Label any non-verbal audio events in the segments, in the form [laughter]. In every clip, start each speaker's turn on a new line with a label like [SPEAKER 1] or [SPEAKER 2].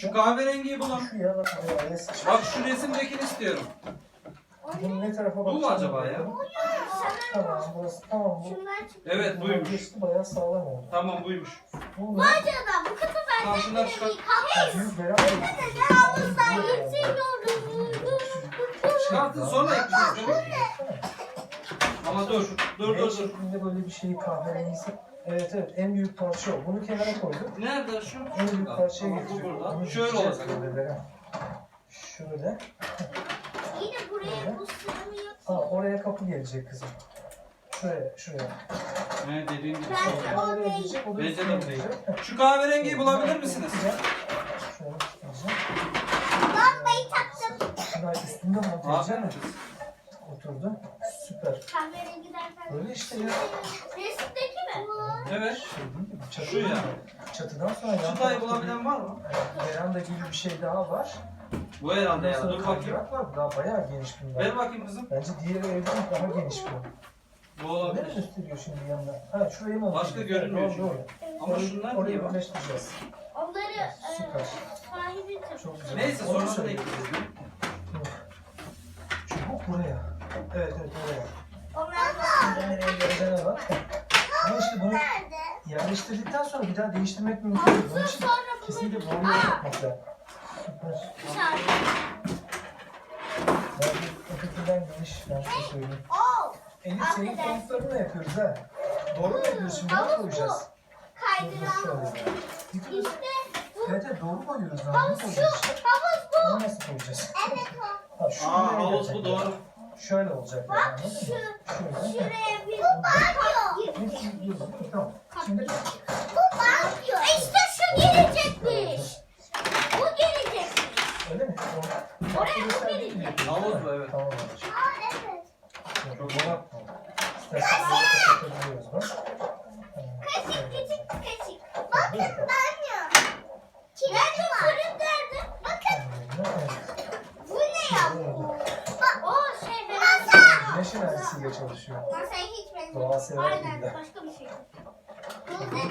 [SPEAKER 1] Şu kahverengiyi bulun.
[SPEAKER 2] Bak
[SPEAKER 1] şu resimdekini istiyorum.
[SPEAKER 2] Bunun ne tarafa
[SPEAKER 1] Bu mu acaba ya?
[SPEAKER 2] Tamam burası tamam bu.
[SPEAKER 3] Şunlar çıktı.
[SPEAKER 1] Evet buymuş.
[SPEAKER 2] Geçti bayağı sağlam oldu.
[SPEAKER 1] Tamam buymuş.
[SPEAKER 2] Bu
[SPEAKER 3] Bu
[SPEAKER 2] ne?
[SPEAKER 3] acaba bu kutu
[SPEAKER 1] Tamam
[SPEAKER 3] benden
[SPEAKER 1] şunları
[SPEAKER 3] bile
[SPEAKER 1] çıkar.
[SPEAKER 3] değil. Kahve.
[SPEAKER 2] Büyük beraber.
[SPEAKER 3] Havuzdan yükseliyoruz.
[SPEAKER 1] Çıkartın sonra mi? Ama dur. Dur dur dur.
[SPEAKER 2] şeklinde böyle bir şeyi kahverengisi. Evet evet en büyük parça o. Bunu kenara koyduk.
[SPEAKER 1] Nerede şu?
[SPEAKER 2] En büyük parçaya
[SPEAKER 1] Tamam, bu burada.
[SPEAKER 2] Bunu
[SPEAKER 1] Şöyle
[SPEAKER 2] dikeceğiz
[SPEAKER 1] olacak.
[SPEAKER 2] böyle. Şöyle.
[SPEAKER 3] Yine buraya bu sığmıyor.
[SPEAKER 2] Ha oraya kapı gelecek kızım. Şuraya, şuraya.
[SPEAKER 1] Ne dediğin gibi.
[SPEAKER 3] Ben-
[SPEAKER 2] O oraya gelecek, o da
[SPEAKER 1] Bence
[SPEAKER 2] üstüne
[SPEAKER 1] de değil.
[SPEAKER 2] gelecek.
[SPEAKER 1] Şu kahverengiyi bulabilir misiniz?
[SPEAKER 2] Şöyle tutacağım.
[SPEAKER 3] Lambayı taktım.
[SPEAKER 2] Şunlar üstünde monte edeceğim.
[SPEAKER 1] Aferin kız.
[SPEAKER 2] Oturdu. Süper.
[SPEAKER 3] Kahverengi derken.
[SPEAKER 2] Böyle işte ya.
[SPEAKER 3] Resimdeki mi?
[SPEAKER 1] Evet.
[SPEAKER 2] Çatı
[SPEAKER 1] ya.
[SPEAKER 2] Çatıdan sonra yan tarafta
[SPEAKER 1] bulabilen var mı?
[SPEAKER 2] bir veranda gibi bir şey daha var.
[SPEAKER 1] Bu herhalde
[SPEAKER 2] Ondan
[SPEAKER 1] ya.
[SPEAKER 2] sonra
[SPEAKER 1] Dur bakayım.
[SPEAKER 2] kaydırak var. Daha bayağı geniş bunlar.
[SPEAKER 1] Ver bakayım kızım.
[SPEAKER 2] Bence diğeri evden daha geniş bu.
[SPEAKER 1] Bu
[SPEAKER 2] Ne
[SPEAKER 1] olabilir.
[SPEAKER 2] gösteriyor şimdi yanında? Ha şurayı mı?
[SPEAKER 1] Başka görünmüyor
[SPEAKER 2] Doğru, doğru.
[SPEAKER 1] Ama
[SPEAKER 2] Orayı-
[SPEAKER 1] şunlar
[SPEAKER 2] Orayı
[SPEAKER 1] niye var?
[SPEAKER 2] birleştireceğiz.
[SPEAKER 3] Onları e,
[SPEAKER 2] Süper.
[SPEAKER 3] sahibi tabii.
[SPEAKER 2] Çok güzel.
[SPEAKER 1] Neyse
[SPEAKER 2] Onu
[SPEAKER 1] sonra da
[SPEAKER 2] söyle.
[SPEAKER 1] ekleyeceğiz.
[SPEAKER 2] Çubuk buraya. Evet evet oraya.
[SPEAKER 3] Onlar da
[SPEAKER 2] Yani yerlerine bak. Ama işte bunu
[SPEAKER 3] nerede?
[SPEAKER 2] yerleştirdikten sonra bir daha değiştirmek mümkün değil. Onun için
[SPEAKER 3] Sonra bunu
[SPEAKER 2] kesinlikle doğru yapmak lazım. Süper. Ben ötekinden geniş ben size söyleyeyim.
[SPEAKER 3] Oo,
[SPEAKER 2] Elif senin kontlarını yapıyoruz ha. Doğru mu?
[SPEAKER 3] Havuz
[SPEAKER 2] Ne
[SPEAKER 3] bu.
[SPEAKER 2] koyacağız?
[SPEAKER 3] kaydıran. İşte bu
[SPEAKER 2] Evet evet doğru koyuyoruz.
[SPEAKER 3] Havuz şu. Havuz bu.
[SPEAKER 2] Onu nasıl koyacağız?
[SPEAKER 3] Evet [laughs] o.
[SPEAKER 2] Ha,
[SPEAKER 1] Aa havuz bu
[SPEAKER 2] yani.
[SPEAKER 1] doğru.
[SPEAKER 2] Şöyle olacak yani
[SPEAKER 3] Bak
[SPEAKER 2] anladın
[SPEAKER 3] şu.
[SPEAKER 2] Şöyle.
[SPEAKER 3] Şuraya bir. Bu banyo.
[SPEAKER 2] Hepsi gidiyoruz. Tamam. Şimdi
[SPEAKER 3] Bu banyo. İşte şu gelecekmiş. Bu gelecekmiş.
[SPEAKER 2] öyle mi? O-
[SPEAKER 3] Oraya
[SPEAKER 2] Bak,
[SPEAKER 3] bu
[SPEAKER 2] gösterdiğin
[SPEAKER 3] gelecek.
[SPEAKER 2] gibi yapıyoruz,
[SPEAKER 1] Havuz
[SPEAKER 2] değil mi?
[SPEAKER 1] bu, evet.
[SPEAKER 2] Tamam babacığım.
[SPEAKER 3] Aa evet.
[SPEAKER 2] Çok güzel. İstersen böyle kapatabiliyoruz bak.
[SPEAKER 3] Kaşık küçük kaşık. Bakın banyo. Nerede fırın nerede? Bakın bu ne ya bu? Bak o şey Masa.
[SPEAKER 2] Güneş enerjisiyle çalışıyor.
[SPEAKER 3] Masaya hiç benzemiyor.
[SPEAKER 2] Doğa sever
[SPEAKER 3] Aynen
[SPEAKER 2] gibi.
[SPEAKER 3] başka bir şey. Bu ne?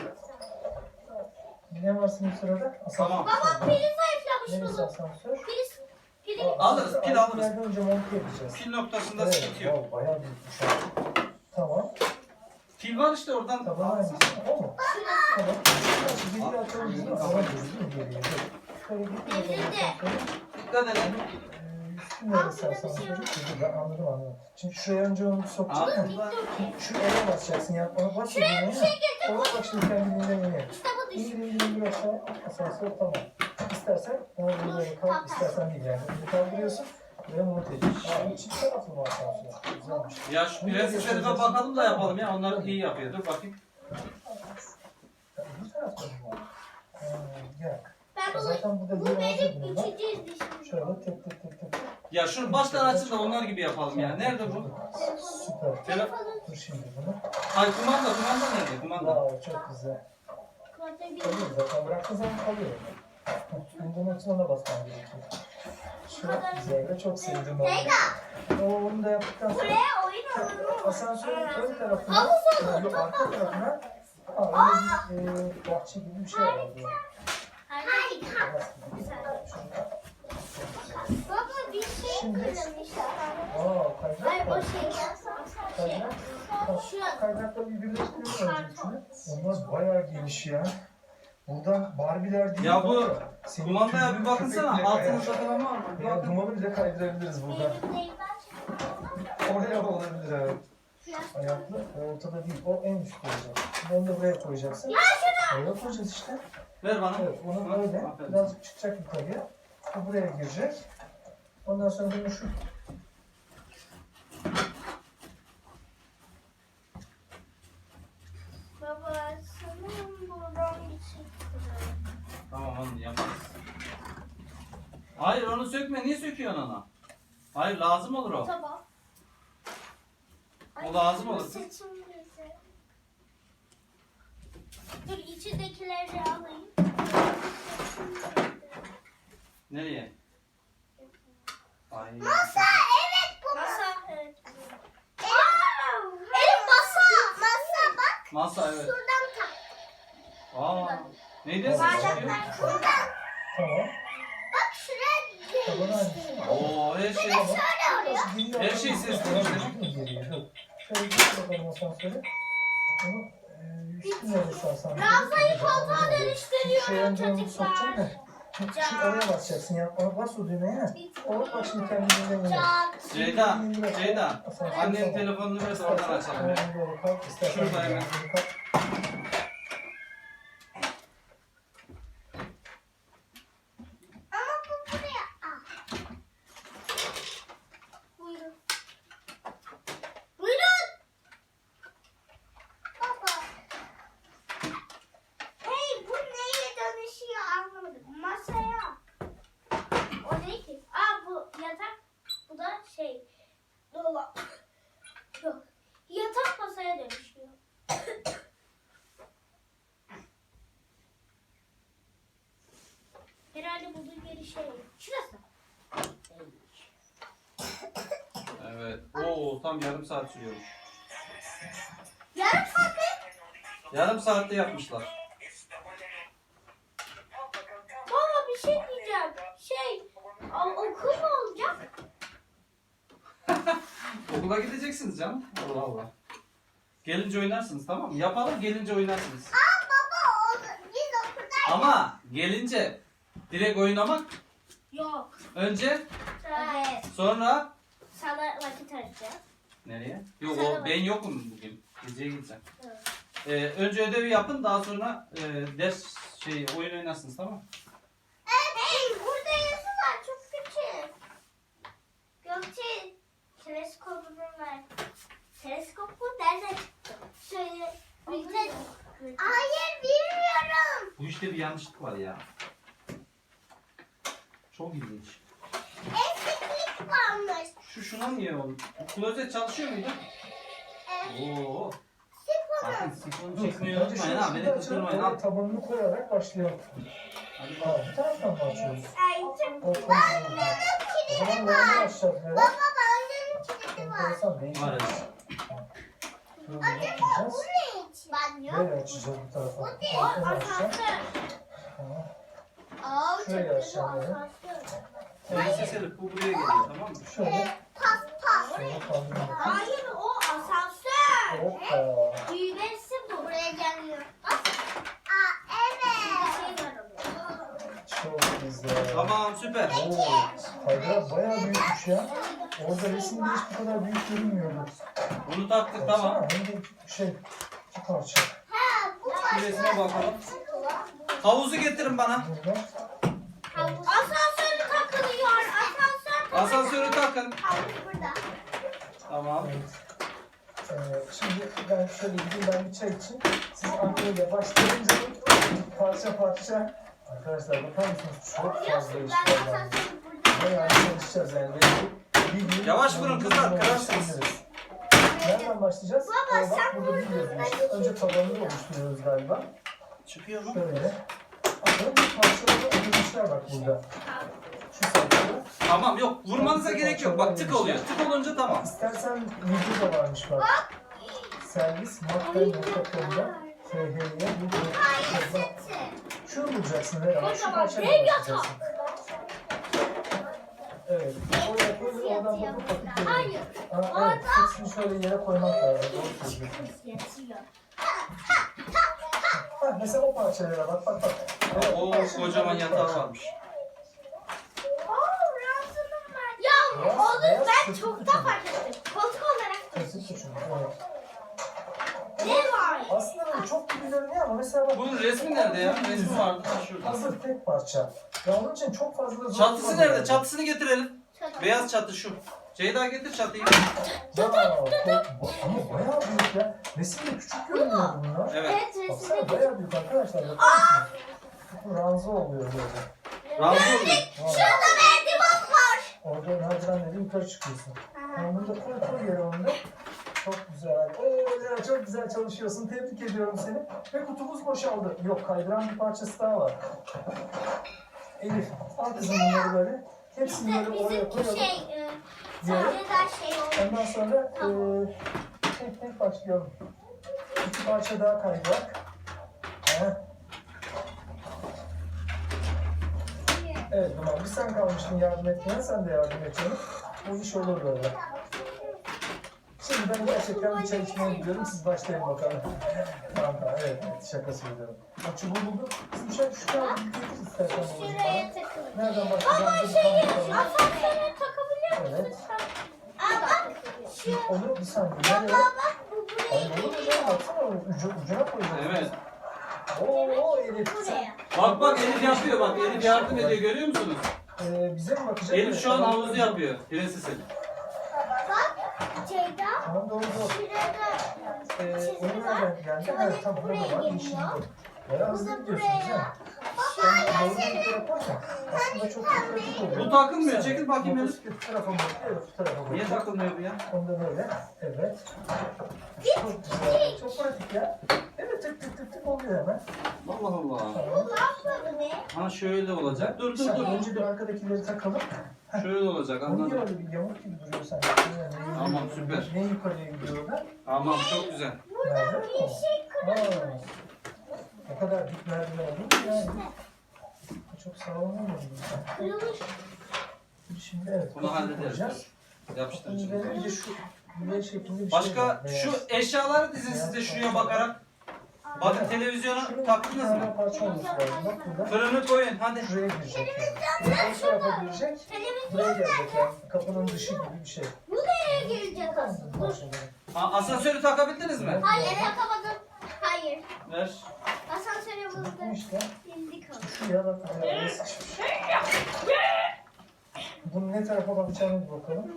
[SPEAKER 2] Senin sırada?
[SPEAKER 1] Tamam.
[SPEAKER 3] Baba pili zayıflamış
[SPEAKER 2] Neresi
[SPEAKER 3] bunun.
[SPEAKER 2] asansör?
[SPEAKER 3] Pili pili
[SPEAKER 2] Aa,
[SPEAKER 1] Alırız,
[SPEAKER 2] asansör
[SPEAKER 1] pil alırız.
[SPEAKER 2] yerden önce monte edeceğiz.
[SPEAKER 1] Pil noktasında
[SPEAKER 2] Evet,
[SPEAKER 1] sıkıntı yok.
[SPEAKER 2] wow, bayağı büyükmüş abi. Tamam.
[SPEAKER 1] Pil var işte oradan.
[SPEAKER 2] Tamam hangisi? O mu? Tamam. Şimdi atalım biz de. Alalım de geriye. Şöyle gittiğimiz zaman
[SPEAKER 3] Elinde.
[SPEAKER 2] asansörü,
[SPEAKER 1] Dikkat edin.
[SPEAKER 2] eee, üstü neresi asansörü? Dur, Ben anladım anladım. Şimdi şuraya önce onu sokacaksın.
[SPEAKER 1] Altında.
[SPEAKER 2] Şu eve basacaksın ya. Ona bas. Şuraya bir şey getir. Ona bak şimdi kendiliğinden iniyor.
[SPEAKER 3] İşte bu.
[SPEAKER 2] İndir indir indir aşağı. Asansör tamam. İstersen onu böyle kal, istersen değil yani. Bunu kaldırıyorsun. Ve monte ediyorsun. Aa, çift taraflı mı asansör? Güzelmiş.
[SPEAKER 1] Ya şu prenses Elif'e bakalım da yapalım ya. Onlar iyi yapıyor. Dur bakayım.
[SPEAKER 2] Bu tarafta mı var? Ee, gel.
[SPEAKER 3] Ben bunu
[SPEAKER 2] Zaten burada
[SPEAKER 3] bu
[SPEAKER 2] yer
[SPEAKER 3] benim üçüncü dişim.
[SPEAKER 2] Şöyle tek tek tek tek.
[SPEAKER 1] Ya şunu baştan açın da onlar gibi yapalım ya. Nerede bu?
[SPEAKER 2] Süper.
[SPEAKER 3] Telefonun
[SPEAKER 2] Dur şimdi bunu.
[SPEAKER 1] Ay kumanda kumanda nerede? Kumanda.
[SPEAKER 2] Wow, çok güzel. Kalıyor zaten bıraktığın zaman kalıyor. Bunun için ona basman gerekiyor. Güzel ve çok sevdim onu. O onu da yaptıktan sonra asansörün ön tarafına, yok arka tarafına Aa, bir e, bahçe gibi bir şey var.
[SPEAKER 3] Harika. Baba bir şey kırılmışlar.
[SPEAKER 2] Aa, kaydırak
[SPEAKER 3] Ay o şey ya.
[SPEAKER 2] Kaydırak.
[SPEAKER 3] Şu
[SPEAKER 2] Kaynakla bir birleştiriyorum önce üçünü. Onlar bayağı geniş ya. Buradan Barbie'ler değil.
[SPEAKER 1] Ya bu Kumandaya bir bakınsana. Altınızda falan var mı?
[SPEAKER 2] Ya dumanı bile kaydırabiliriz buradan.
[SPEAKER 3] Benim
[SPEAKER 2] Oraya olabilir evet. Ayaklı ortada değil. O en üstte olacak. Şimdi onu da buraya koyacaksın.
[SPEAKER 3] Ya şunu.
[SPEAKER 2] Oraya koyacağız işte.
[SPEAKER 1] Ver bana.
[SPEAKER 2] Evet onu böyle birazcık çıkacak yukarıya. Bu buraya girecek. Ondan sonra bunu şu
[SPEAKER 3] Baba sanırım buradan bir şey kırılıyor.
[SPEAKER 1] Tamam onu yaparız. Hayır onu sökme. Niye söküyorsun onu? Hayır lazım olur o.
[SPEAKER 3] Tamam.
[SPEAKER 1] O lazım olur.
[SPEAKER 3] Saçım bize. Dur içindekileri alayım.
[SPEAKER 1] Nereye? Ay.
[SPEAKER 3] Masa evet bu masa. Evet. Elim masa. Masa bak.
[SPEAKER 1] Masa evet.
[SPEAKER 3] Şuradan tak.
[SPEAKER 1] Aa. Çıkıyor?
[SPEAKER 3] Bardaklar buradan.
[SPEAKER 2] Tamam.
[SPEAKER 3] Bak şuraya
[SPEAKER 2] Tabanı
[SPEAKER 3] değiştiriyor.
[SPEAKER 2] aynı.
[SPEAKER 1] Oo her şey. Her şey sesli.
[SPEAKER 2] Şöyle bir bakalım asansöre. E, üstüne de asansöre.
[SPEAKER 3] Koltuğa dönüştürüyorum
[SPEAKER 2] sokacağım
[SPEAKER 3] çocuklar.
[SPEAKER 2] Şimdi Şu oraya basacaksın ya. Ona bas o düğmeye. O bak şimdi kendini yanına.
[SPEAKER 3] Can.
[SPEAKER 1] Ceyda, Ceyda. Annenin telefonunu ver oradan açalım. Şurada hemen.
[SPEAKER 2] Kalk.
[SPEAKER 3] Ama bu buraya. Ah. Buyurun. Buyurun. Baba. Hey bu neye dönüşüyor anlamadım. Masaya. O ne ki? Aa bu yatak. Bu da şey. Dolap. Yok. Yatak masaya dönüşüyor. Herhalde bulduğum yeri şey. Şurası. Değilmiş.
[SPEAKER 1] Tam yarım saat sürüyormuş.
[SPEAKER 3] Yarım saat mi?
[SPEAKER 1] Yarım saatte yapmışlar.
[SPEAKER 3] Baba bir şey diyeceğim. Şey, okul mu olacak? [laughs]
[SPEAKER 1] Okula gideceksiniz canım. Allah Allah. Gelince oynarsınız tamam mı? Yapalım gelince oynarsınız.
[SPEAKER 3] Aa baba, o, biz okulda...
[SPEAKER 1] Ama gelince direkt oynamak
[SPEAKER 3] Yok.
[SPEAKER 1] önce
[SPEAKER 3] Evet.
[SPEAKER 1] sonra
[SPEAKER 3] Sana vakit arayacağız.
[SPEAKER 1] nereye? Yok o ben yokum bugün. Geceye gideceğim.
[SPEAKER 3] Evet.
[SPEAKER 1] Ee, önce ödevi yapın daha sonra e, ders şey oyun oynarsınız tamam mı?
[SPEAKER 3] Hey, burada yazı var. Çok küçük. Gökçe, teleskopunu ver. Teleskop bu nereden çıktı? Şöyle... Hayır, bilmiyorum.
[SPEAKER 1] Bu işte bir yanlışlık var ya. Çok ilginç. Şu şuna niye oldu? Bu klozet çalışıyor muydu?
[SPEAKER 3] Evet.
[SPEAKER 1] Oo. Bakın sifonu çekmeyi unutmayın ha. Beni kızdırmayın ha.
[SPEAKER 2] Tabanını koyarak başlayalım.
[SPEAKER 1] Hadi
[SPEAKER 2] Ha,
[SPEAKER 1] bakalım.
[SPEAKER 2] bu taraftan mı açıyoruz? O zaman
[SPEAKER 3] kilidi var. Baba, banyanın kilidi var.
[SPEAKER 1] Var evet.
[SPEAKER 3] Acaba bu ne için? Banyo.
[SPEAKER 2] Böyle açacağız bu tarafa.
[SPEAKER 3] O ne? Asansör.
[SPEAKER 2] Şöyle
[SPEAKER 3] çok
[SPEAKER 1] ses bu buraya geliyor tamam mı?
[SPEAKER 2] Şöyle.
[SPEAKER 3] Ee, pas pas. Hayır o asansör.
[SPEAKER 2] Hoppa.
[SPEAKER 3] Düğmesi bu. Buraya gelmiyor. Bak. Aa evet. Şey
[SPEAKER 2] Çok güzel.
[SPEAKER 1] Tamam süper.
[SPEAKER 2] Oo, kaydırak bayağı büyükmüş ya. Orada resimde hiç bu kadar büyük görünmüyordu.
[SPEAKER 1] Bunu taktık
[SPEAKER 2] Baksana,
[SPEAKER 1] tamam.
[SPEAKER 2] Hem de şey, iki parça.
[SPEAKER 3] Ha bu
[SPEAKER 1] Bir resme bakalım. Havuzu getirin bana.
[SPEAKER 2] Burada.
[SPEAKER 3] Asansör.
[SPEAKER 1] Asansörü takın.
[SPEAKER 3] Burada.
[SPEAKER 1] Tamam.
[SPEAKER 2] Evet. Ee, şimdi ben şöyle gideyim ben bir çay için. Siz anneyle başlayınca parça parça. Arkadaşlar bakar mısınız? Çok fazla iş
[SPEAKER 3] ben
[SPEAKER 2] var. Bayağı çalışacağız yani. Bir gün-
[SPEAKER 1] Yavaş vurun kızlar, kırarsınız.
[SPEAKER 2] Nereden başlayacağız?
[SPEAKER 3] Baba,
[SPEAKER 2] Ee, bak
[SPEAKER 3] sen
[SPEAKER 2] burada bir. Önce tabanını oluşturuyoruz galiba.
[SPEAKER 1] Çıkıyor mu?
[SPEAKER 2] Şöyle. Bakın parçaları ayırmışlar bak burada.
[SPEAKER 1] Tamam yok vurmanıza gerek yok. Bak tık oluyor. Tık olunca tamam.
[SPEAKER 2] İstersen video da varmış bak. Servis matkay.com'da FH'ye bu
[SPEAKER 3] Hayır.
[SPEAKER 2] Şunu bulacaksın herhalde. Şu
[SPEAKER 3] dev
[SPEAKER 2] başlayacaksın. Evet. Oraya koy, oradan geliyor.
[SPEAKER 3] Hayır.
[SPEAKER 2] Ha, evet. Hepsini şöyle yere koymak lazım. Doğru söylüyorsun. Ha, mesela o parçalara bak bak bak.
[SPEAKER 1] Oo
[SPEAKER 2] parça-
[SPEAKER 1] kocaman yatağı varmış.
[SPEAKER 3] Oo, rahatsızım
[SPEAKER 2] Beyaz-
[SPEAKER 3] onu
[SPEAKER 2] beyaz
[SPEAKER 3] ben
[SPEAKER 2] sütlü
[SPEAKER 3] çoktan fark ettim. Koltuk olarak
[SPEAKER 2] Kesin küçük. Evet.
[SPEAKER 3] ne var?
[SPEAKER 2] Aslında böyle çok gibi görünüyor ama mesela bak.
[SPEAKER 1] Bunun resmi nerede ya? Resmi vardı şurada.
[SPEAKER 2] Hazır tek parça. Ya onun için çok fazla zor
[SPEAKER 1] Çatısı nerede?
[SPEAKER 2] yani.
[SPEAKER 1] Çatısını getirelim.
[SPEAKER 3] Çatı.
[SPEAKER 1] Beyaz çatı şu. Ceyda getir çatıyı.
[SPEAKER 2] Ya, ko- ama bayağı büyük ya. Resimde küçük görünüyor bunlar.
[SPEAKER 1] Evet.
[SPEAKER 3] Evet
[SPEAKER 2] Baksana bayağı büyük arkadaşlar. Bakar mısınız? Bu ranza oluyor böyle.
[SPEAKER 1] Razı oluyor.
[SPEAKER 2] Vay.
[SPEAKER 3] Şurada merdiven
[SPEAKER 2] Orada merdivenleri yukarı çıkıyorsun. Yani burada koy koy yere onu da. Çok güzel. Oo ya çok güzel çalışıyorsun. Tebrik ediyorum seni. Ve kutumuz boşaldı. Yok kaydıran bir parçası daha var. Elif al kızım bunları böyle. Hepsini böyle oraya koyalım.
[SPEAKER 3] şey, e, sadece daha şey oldu.
[SPEAKER 2] Ondan sonra eee tek tek başlayalım. İki parça daha kaydırak. Heh. Evet Duman bir sen kalmıştın yardım etmeye sen de yardım et canım. Bu iş olur böyle. Şimdi ben gerçekten bir çay içmeye gidiyorum. Siz başlayın bakalım. tamam tamam evet, evet şaka söylüyorum. O çubuğu bulduk. Biz şu şu kadar getir istersen babacığım
[SPEAKER 3] Şuraya takılır.
[SPEAKER 2] Nereden
[SPEAKER 3] Baba
[SPEAKER 2] başlayacağımızı
[SPEAKER 3] şey
[SPEAKER 2] tam bakalım.
[SPEAKER 3] asansöre takabilir
[SPEAKER 2] Evet.
[SPEAKER 3] misin? Aa bak. Şu.
[SPEAKER 2] Onu bir saniye.
[SPEAKER 3] Baba bak bu
[SPEAKER 2] Ay
[SPEAKER 3] buraya
[SPEAKER 2] olur mu
[SPEAKER 3] geliyor.
[SPEAKER 2] canım? Baksana ucu, ucuna koyacağız.
[SPEAKER 1] Evet.
[SPEAKER 2] Oo Elif.
[SPEAKER 3] Buraya.
[SPEAKER 1] Bak bak Elif yapıyor bak. Elif yardım ediyor görüyor musunuz?
[SPEAKER 2] Ee, bize mi bakacak?
[SPEAKER 1] Elif şu an
[SPEAKER 2] Tamam.
[SPEAKER 1] havuzu yapıyor. Prensesin.
[SPEAKER 3] Bak. Ceyda.
[SPEAKER 2] Tamam doğru doğru.
[SPEAKER 3] Şurada.
[SPEAKER 2] Ee,
[SPEAKER 3] Çizgi
[SPEAKER 2] onu
[SPEAKER 3] var.
[SPEAKER 2] nereden geldi?
[SPEAKER 3] Tuvalet
[SPEAKER 2] Evet tam burada
[SPEAKER 3] buraya
[SPEAKER 2] var.
[SPEAKER 3] geliyor.
[SPEAKER 2] Bu. Bayağı
[SPEAKER 3] Bu
[SPEAKER 2] hızlı
[SPEAKER 3] da
[SPEAKER 2] gidiyorsunuz
[SPEAKER 3] buraya.
[SPEAKER 1] Bu takılmıyor, çekil bakayım
[SPEAKER 2] motosiklet bu tarafa evet bu tarafa bakıyor.
[SPEAKER 1] Niye takılmıyor bu ya?
[SPEAKER 2] Onda böyle. Evet. Çok güzel. Çok pratik ya. Evet tık tık tık tık oluyor hemen.
[SPEAKER 1] Allah Allah.
[SPEAKER 3] Bu lafları ne?
[SPEAKER 1] Ha şöyle olacak. Dur dur
[SPEAKER 2] Sen
[SPEAKER 1] dur.
[SPEAKER 2] önce bir arkadakileri takalım.
[SPEAKER 1] Şöyle olacak
[SPEAKER 2] O niye
[SPEAKER 1] anladım.
[SPEAKER 2] öyle bir yamuk gibi duruyor sanki? Ne-
[SPEAKER 1] Tamam,
[SPEAKER 2] ne-
[SPEAKER 1] süper.
[SPEAKER 2] Ne yukarıya gidiyor orada?
[SPEAKER 1] Tamam çok güzel.
[SPEAKER 2] Nerede?
[SPEAKER 3] Bir şey kırılmış.
[SPEAKER 2] O kadar dik merdiven olur mu yani? Çok sağlam olmadı.
[SPEAKER 3] Kırılmış.
[SPEAKER 2] Şimdi evet.
[SPEAKER 1] Bunu hallederiz.
[SPEAKER 2] koyacağız.
[SPEAKER 1] Yapıştır
[SPEAKER 2] Bunun
[SPEAKER 1] içine.
[SPEAKER 2] üzerine bir de şu yüzey şeklinde bir şey
[SPEAKER 1] Başka.
[SPEAKER 2] Beyaz.
[SPEAKER 1] şu eşyaları dizin siz de şuraya bakarak. Bakın televizyona
[SPEAKER 2] bir
[SPEAKER 1] taktınız
[SPEAKER 2] tane
[SPEAKER 1] mı?
[SPEAKER 2] parça olması lazım. Bak burada.
[SPEAKER 1] Fırını koyun hadi.
[SPEAKER 2] Şuraya girecek yani. Tarafa girecek. Buraya gelecek yani. Kapının dışı gibi bir şey.
[SPEAKER 3] Bu nereye girecek aslında? Dur.
[SPEAKER 1] Ha, asansörü takabildiniz mi?
[SPEAKER 3] Hayır takamadım. Hayır.
[SPEAKER 1] Ver.
[SPEAKER 3] Asansöre
[SPEAKER 2] Bu
[SPEAKER 3] buldu.
[SPEAKER 2] işte.
[SPEAKER 3] İndik onu.
[SPEAKER 2] Şu ya bak sıkışmış. Bunun ne tarafa bakacağını bir bakalım.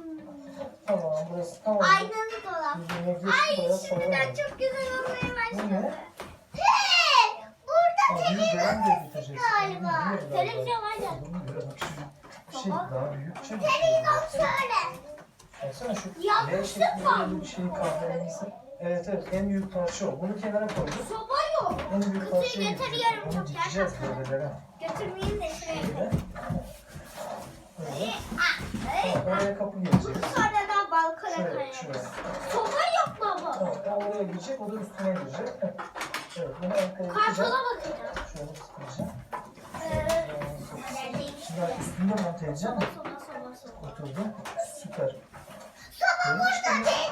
[SPEAKER 2] Tamam burası tamam.
[SPEAKER 3] Aynalı dolap.
[SPEAKER 2] Sağlam.
[SPEAKER 3] Şimdiden çok güzel olmaya
[SPEAKER 2] Bu
[SPEAKER 3] başladı.
[SPEAKER 2] ne?
[SPEAKER 3] Hey! Burada
[SPEAKER 2] Aa, büyük veren de
[SPEAKER 3] televizyon galiba.
[SPEAKER 2] Bilmiyorum galiba.
[SPEAKER 3] Televizyon var ya.
[SPEAKER 2] Bunu göre bak şu bir şey daha büyük şey.
[SPEAKER 3] Televizyon şöyle.
[SPEAKER 2] Baksana şu
[SPEAKER 3] Yanlış
[SPEAKER 2] L şeklinde
[SPEAKER 3] var.
[SPEAKER 2] bir şey kahverengisi. Evet evet en büyük parça o. Bunu kenara koyduk.
[SPEAKER 3] Soba
[SPEAKER 2] En büyük
[SPEAKER 3] Kızı
[SPEAKER 2] parçayı
[SPEAKER 3] getiriyorum,
[SPEAKER 2] Onu
[SPEAKER 3] çok gerçekten. Götürmeyin de şuraya.
[SPEAKER 2] Böyle. Böyle.
[SPEAKER 3] Ah, ay,
[SPEAKER 2] Tamam, oraya kapı gelecek.
[SPEAKER 3] Bunu sonra da balkona
[SPEAKER 2] Şuraya,
[SPEAKER 3] koyarız.
[SPEAKER 2] şuraya.
[SPEAKER 3] Soba yok baba.
[SPEAKER 2] Tamam, o oraya girecek, o da üstüne girecek. [laughs] Evet, bunu arkaya
[SPEAKER 3] Kartola
[SPEAKER 2] gideceğim.
[SPEAKER 3] bakacağım.
[SPEAKER 2] Şöyle sıkacağım.
[SPEAKER 3] Ee,
[SPEAKER 2] Şimdi üstünde monte edeceğim.
[SPEAKER 3] soba soba soba soba.
[SPEAKER 2] Oturdu. Süper.
[SPEAKER 3] Soba burada değil.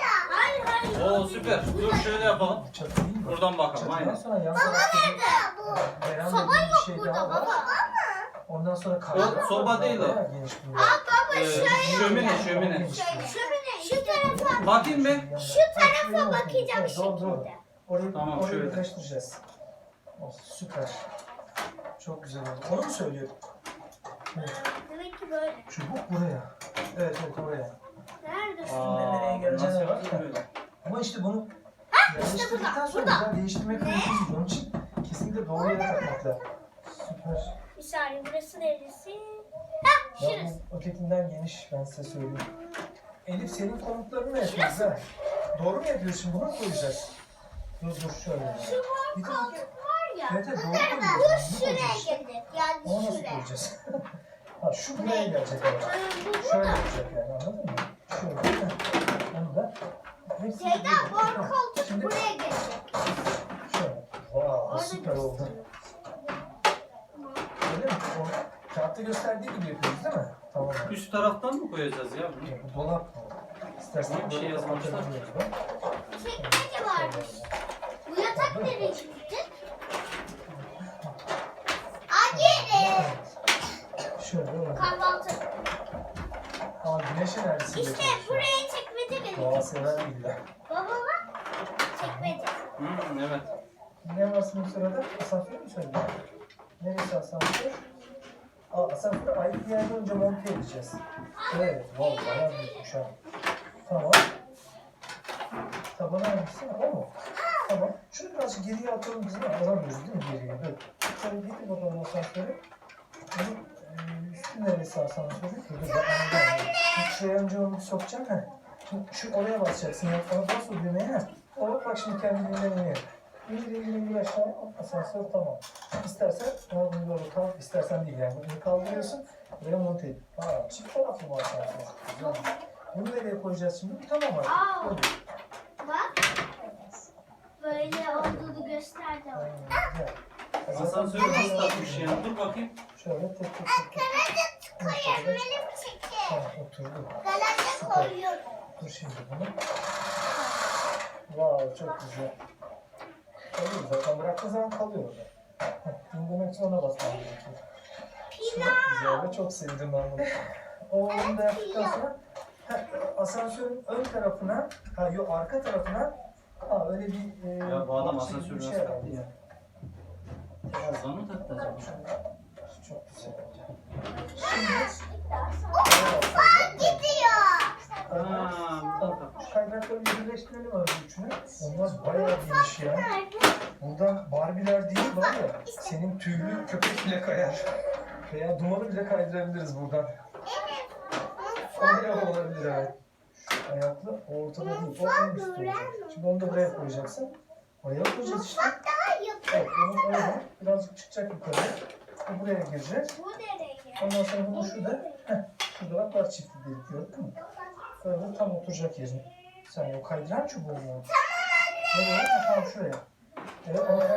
[SPEAKER 1] Oo süper. Dur şöyle yapalım. Buradan bakalım aynen.
[SPEAKER 2] sonra yan tarafta bir
[SPEAKER 3] Bu.
[SPEAKER 2] veranda
[SPEAKER 3] Soba
[SPEAKER 2] bir
[SPEAKER 3] yok
[SPEAKER 2] şey
[SPEAKER 3] burada
[SPEAKER 2] daha var.
[SPEAKER 3] baba.
[SPEAKER 2] Ondan sonra kaydı.
[SPEAKER 1] soba değil o.
[SPEAKER 2] Bayağı geniş bir yer.
[SPEAKER 3] Aa baba
[SPEAKER 1] Ee,
[SPEAKER 3] şöyle.
[SPEAKER 1] şömine şömine.
[SPEAKER 3] Şöyle. Şömine. Şu tarafa.
[SPEAKER 1] Bakayım bir.
[SPEAKER 3] Şu tarafa bakacağım
[SPEAKER 2] doğru, doğru.
[SPEAKER 3] şekilde.
[SPEAKER 2] Orayı,
[SPEAKER 1] Tamam,
[SPEAKER 2] orayı
[SPEAKER 1] şöyle.
[SPEAKER 2] birleştireceğiz. Oh, süper. Çok güzel oldu. Onu mu söylüyor? Evet.
[SPEAKER 3] Demek ki böyle.
[SPEAKER 2] Çubuk buraya. Evet evet oraya.
[SPEAKER 3] Nerede?
[SPEAKER 1] Aa,
[SPEAKER 2] nereye geleceğine
[SPEAKER 1] nasıl
[SPEAKER 2] bak.
[SPEAKER 1] böyle?
[SPEAKER 2] Ama işte bunu yerleştirdikten
[SPEAKER 3] burada,
[SPEAKER 2] sonra
[SPEAKER 3] burada.
[SPEAKER 2] değiştirmek mümkün. Onun için kesinlikle doğru yere takmak lazım. Süper.
[SPEAKER 3] Bir saniye burası neresi? Ha şurası.
[SPEAKER 2] bu ötekinden geniş ben size söyleyeyim. Elif senin komutlarını yapıyoruz ha. Doğru mu yapıyoruz şimdi bunu mu koyacağız? Dur dur şöyle.
[SPEAKER 3] Şu var
[SPEAKER 2] Bir
[SPEAKER 3] koltuk var ya.
[SPEAKER 2] Evet evet doğru
[SPEAKER 3] Bu
[SPEAKER 2] koyuyoruz. Bunu
[SPEAKER 3] şuraya
[SPEAKER 2] koyacağız.
[SPEAKER 3] gelecek. Yani
[SPEAKER 2] Onu nasıl
[SPEAKER 3] şuraya.
[SPEAKER 2] koyacağız? [laughs] ha şu buraya gelecek.
[SPEAKER 3] Ee, Bu
[SPEAKER 2] Şöyle yapacak yani anladın mı? Şöyle. Onu da. Hepsini böyle-
[SPEAKER 3] bu
[SPEAKER 2] Tamam.
[SPEAKER 3] koltuk
[SPEAKER 2] Şimdi
[SPEAKER 3] buraya gelecek.
[SPEAKER 2] şöyle. Wow
[SPEAKER 3] Orada
[SPEAKER 2] süper oldu.
[SPEAKER 3] gösteriyor.
[SPEAKER 2] Öyle mi? O kağıtta gösterdiği gibi yapıyoruz değil mi? Tamam.
[SPEAKER 1] Üst taraftan mı koyacağız ya bunu?
[SPEAKER 2] Bu dolap mı? İstersen
[SPEAKER 1] Bir şey yazmamışlar.
[SPEAKER 3] Çekmece varmış. Bu yatak nereye gitti? Aa geri.
[SPEAKER 2] Evet. Şöyle öyle.
[SPEAKER 3] Kahvaltı.
[SPEAKER 2] Ama güneş enerjisiyle
[SPEAKER 3] İşte
[SPEAKER 2] çalışıyor.
[SPEAKER 3] buraya gelecek.
[SPEAKER 2] sever illa.
[SPEAKER 3] Baba bak. Çekmece.
[SPEAKER 1] Hmm, evet.
[SPEAKER 2] Ne var bu sırada? Asansör mü söyledin? Neresi asansör? Aa, asansörü ayrı bir yerde önce monte edeceğiz. Evet, wow, bayağı büyükmüş ha. Tamam. Taban hangisi? O mu? Tamam. Şunu birazcık geriye atalım bizim. Alamıyoruz değil mi geriye? Dur. Şöyle getir bakalım asansörü. Bunun e, üstü neresi asansörü? Dur, dur, bak, anladım. Şimdi Şuraya önce onu bir sokacağım. ha. Şimdi şu oraya basacaksın. Ya, ona bas o düğmeye. ha. Orada bak şimdi kendiliğinden iniyor. İndir indir indir aşağı. Asansör tamam. İstersen ona bunu böyle kal, istersen değil yani. Bunu kaldırıyorsun. Buraya monte et. Aa, çift taraflı bu asansör. Güzel. Bunu nereye koyacağız şimdi? Bu tamam artık.
[SPEAKER 3] Aa. Bak. Böyle olduğunu gösterdi ama.
[SPEAKER 2] Güzel.
[SPEAKER 1] Asansörü nasıl takmış ya? Dur bakayım.
[SPEAKER 2] Şöyle tek tek tek tek.
[SPEAKER 3] Koyuyorum elim çekil.
[SPEAKER 2] Tamam oturdu.
[SPEAKER 3] Galata koyuyorum.
[SPEAKER 2] Dur şimdi bunu. Wow çok güzel. Kalıyor zaten bıraktığı zaman kalıyor orada. İndirmek için ona basmam gerekiyor. Çok güzel ve çok sevdim ben bunu. O onu da yaptıktan sonra heh, asansörün ön tarafına, ha yok arka tarafına ha öyle bir e,
[SPEAKER 1] Ya bu adam
[SPEAKER 2] şey
[SPEAKER 1] asansörü
[SPEAKER 2] bir
[SPEAKER 1] nasıl
[SPEAKER 2] şey
[SPEAKER 1] yaptı
[SPEAKER 2] herhalde.
[SPEAKER 1] ya? Şuradan mı taktı acaba?
[SPEAKER 2] Çok güzel. Şimdi
[SPEAKER 3] Gidiyor.
[SPEAKER 1] Ha, buradan takmış.
[SPEAKER 2] Bir birleştirelim abi üçünü. Onlar bayağı geniş ya. Buradan Barbie'ler değil var ya, senin tüylü köpek bile kayar. Veya dumanı bile kaydırabiliriz buradan. Öyle olabilir evet. Şu ayaklı ortada değil, o en üstte olacak. Şimdi onu da buraya koyacaksın. Oraya koyacağız işte. Evet, onu öyle birazcık çıkacak yukarı. Bu buraya girecek.
[SPEAKER 3] Bu nereye?
[SPEAKER 2] Ondan sonra bunu şurada, heh, şurada bak var çiftli delik gördün mü? Böyle tam oturacak yerine. Sen o kaydıran çubuğu mu? Tamam anne. Tamam şuraya. Evet,